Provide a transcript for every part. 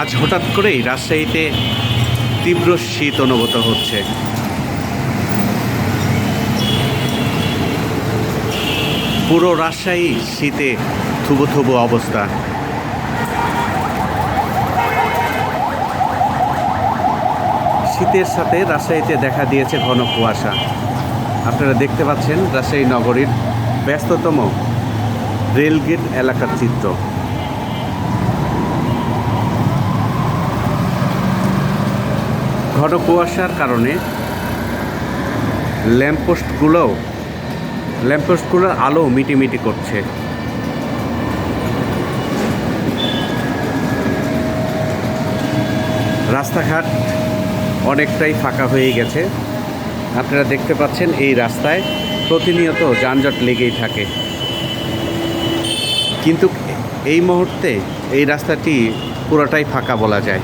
আজ হঠাৎ করেই রাজশাহীতে তীব্র শীত অনুভূত হচ্ছে। পুরো রাজশাহী শীতে থুবু থুবু অবস্থা। শীতের সাথে রাজশাহীতে দেখা দিয়েছে ঘন কুয়াশা। আপনারা দেখতে পাচ্ছেন রাজশাহী নগরীর ব্যস্ততম রেলগেট এলাকার চিত্র। ঘন কুয়াশার কারণে ল্যাম্পপোস্টগুলো ল্যাম্পপোস্টগুলোর আলো মিটিমিটি করছে। রাস্তাঘাট অনেকটাই ফাঁকা হয়ে গেছে। আপনারা দেখতে পাচ্ছেন এই রাস্তায় প্রতিনিয়ত যানজট লেগেই থাকে। কিন্তু এই মুহূর্তে এই রাস্তাটি পুরোটাই ফাঁকা বলা যায়।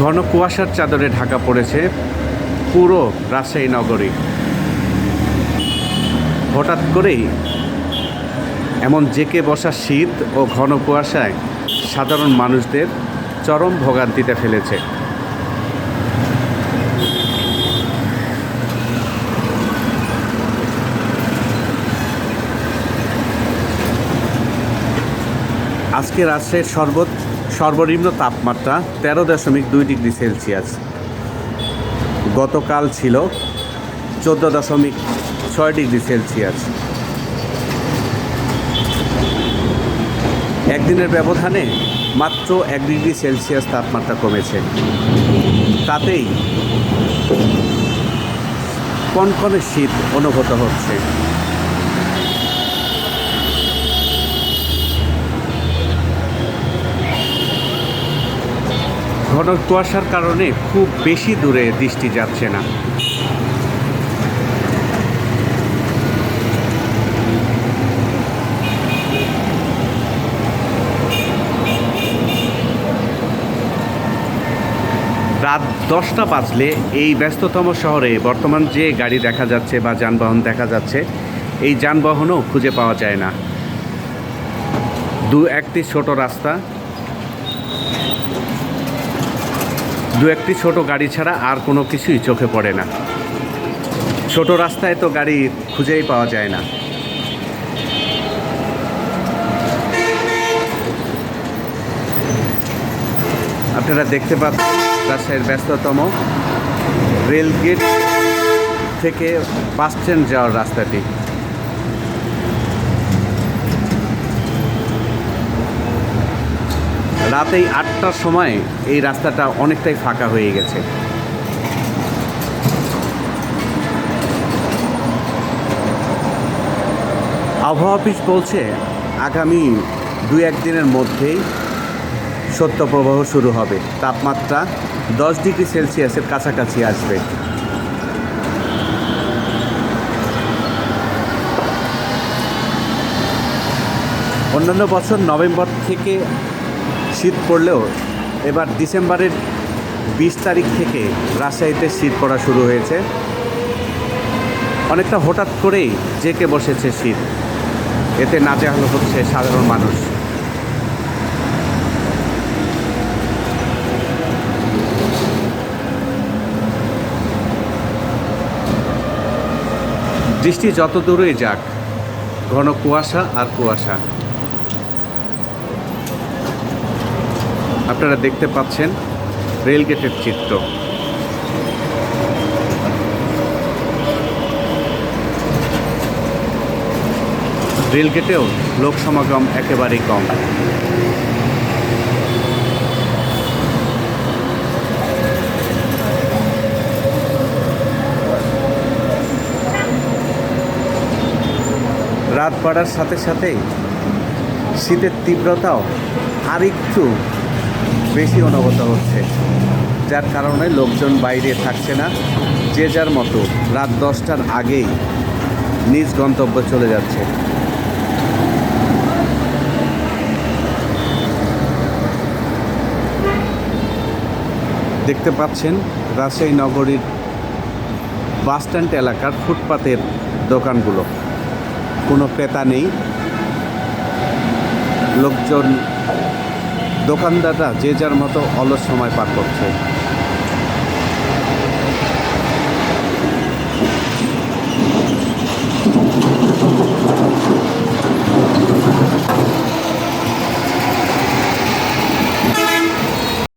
ঘন কুয়াশার চাদরে ঢাকা পড়েছে পুরো রাজশাহী নগরী হঠাৎ করেই এমন জেকে বসা শীত ও ঘন কুয়াশায় সাধারণ মানুষদের চরম ভোগান্তিতে ফেলেছে। আজকে রাজশাহীর সর্বোচ্চ সর্বনিম্ন তাপমাত্রা তেরো দশমিক দুই ডিগ্রি সেলসিয়াস। গতকাল ছিল চোদ্দ দশমিক ছয় ডিগ্রি সেলসিয়াস। একদিনের ব্যবধানে মাত্র এক ডিগ্রি সেলসিয়াস তাপমাত্রা কমেছে। তাতেই কনকনে শীত অনুভূত হচ্ছে। ঘন কুয়াশার কারণে খুব বেশি দূরে দৃষ্টি যাচ্ছে না। রাত দশটা বাজলে এই ব্যস্ততম শহরে বর্তমান যে গাড়ি দেখা যাচ্ছে বা যানবাহন দেখা যাচ্ছে, এই যানবাহনও খুঁজে পাওয়া যায় না। দু একটি ছোট রাস্তা দু একটি ছোট গাড়ি ছাড়া আর কোনো কিছুই চোখে পড়ে না। ছোট রাস্তায় তো গাড়ি খুঁজেই পাওয়া যায় না। আপনারা দেখতে পাচ্ছেন রাজশাহীর ব্যস্ততম রেলগেট থেকে বাস স্ট্যান্ড যাওয়ার রাস্তাটি। রাতেই আটটার সময় এই রাস্তাটা অনেকটাই ফাঁকা হয়ে গেছে। আবহাওয়া অফিস বলছে, আগামী দুই একদিনের মধ্যেই সত্যপ্রবাহ শুরু হবে। তাপমাত্রা দশ ডিগ্রি সেলসিয়াসের কাছাকাছি আসবে। অন্যান্য বছর নভেম্বর থেকে শীত পড়লেও এবার ডিসেম্বরের বিশ তারিখ থেকে রাজশাহীতে শীত পড়া শুরু হয়েছে। অনেকটা হঠাৎ করেই জেকে বসেছে শীত। এতে নাজেহাল হচ্ছে সাধারণ মানুষ। বৃষ্টি যত দূরেই যাক, ঘন কুয়াশা আর কুয়াশা। আপনারা দেখতে পাচ্ছেন রেলগেটের চিত্র। রেলগেটেও লোক সমাগম একেবারেই কম। রাত বাড়ার সাথে সাথে শীতের তীব্রতাও আরেকটু বেশি অনুভূত হচ্ছে। যার কারণে লোকজন বাইরে থাকছে না। যে যার মতো রাত দশটার আগেই নিজ গন্তব্য চলে যাচ্ছে। দেখতে পাচ্ছেন রাজশাহী নগরীর বাসস্ট্যান্ড এলাকার ফুটপাতের দোকানগুলো। কোনো ক্রেতা নেই। লোকজন দোকানদাররা যে যার মতো অলস সময় পার করছে।